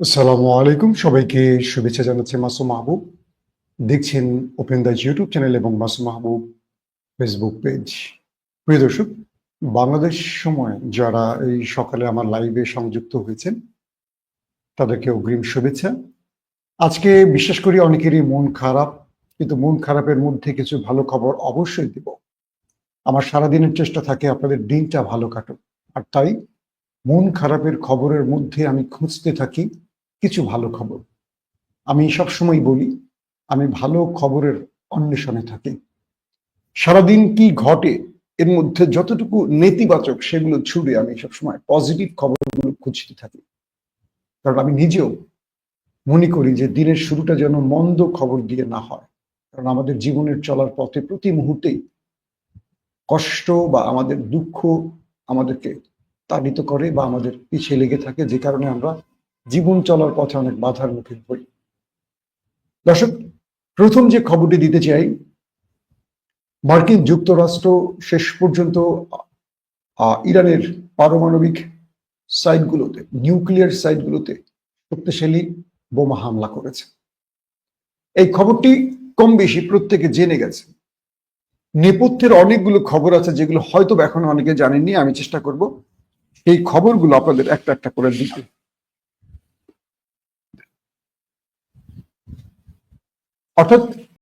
আসসালামু আলাইকুম। সবাইকে শুভেচ্ছা জানাচ্ছি মাসুম মাহবুব। দেখছেন ওপেন দাস ইউটিউব চ্যানেল এবং মাসুম মাহবুব ফেসবুক পেজ প্রিয় দর্শক, বাংলাদেশ সময় যারা এই সকালে আমার লাইভে সংযুক্ত হয়েছেন, তাদেরকে অগ্রিম শুভেচ্ছা। আজকে বিশ্বাস করি অনেকেরই মন খারাপ, কিন্তু মন খারাপের মধ্যে কিছু ভালো খবর অবশ্যই দিব। আমার সারাদিনের চেষ্টা থাকে আপনাদের দিনটা ভালো কাটুক। আর তাই মন খারাপের খবরের মধ্যে আমি খুঁজতে থাকি। কিছু ভালো খবর। আমি সবসময় বলি, আমি ভালো খবরের অন্বেষণে থাকি। সারাদিন কি ঘটে, এর মধ্যে যতটুকু নেতিবাচক সেগুলো ছুড়ে আমি সবসময় পজিটিভ খবরগুলো খুঁজতে থাকি। কারণ আমি নিজেও মনে করি যে দিনের শুরুটা যেন মন্দ খবর দিয়ে না হয়। কারণ আমাদের জীবনের চলার পথে প্রতি মুহূর্তেই কষ্ট বা আমাদের দুঃখ আমাদেরকে তাড়িত করে বা আমাদের পিছিয়ে লেগে থাকে, যে কারণে আমরা জীবন চলার পথে অনেক বাধার মুখে পড়ি। দর্শক, প্রথম যে খবরটি দিতে চাই, মার্কিন যুক্তরাষ্ট্র শেষ পর্যন্ত ইরানের পারমাণবিক সাইটগুলোতে, নিউক্লিয়ার সাইটগুলোতে শক্তিশালী বোমা হামলা করেছে। এই খবরটি কম বেশি প্রত্যেকে জেনে গেছে। নেপথ্যের অনেকগুলো খবর আছে, যেগুলো হয়তো এখনও অনেকে জানেননি, আমি চেষ্টা করব এই খবরগুলো আপনাদের একটা একটা করে দিতে। অর্থাৎ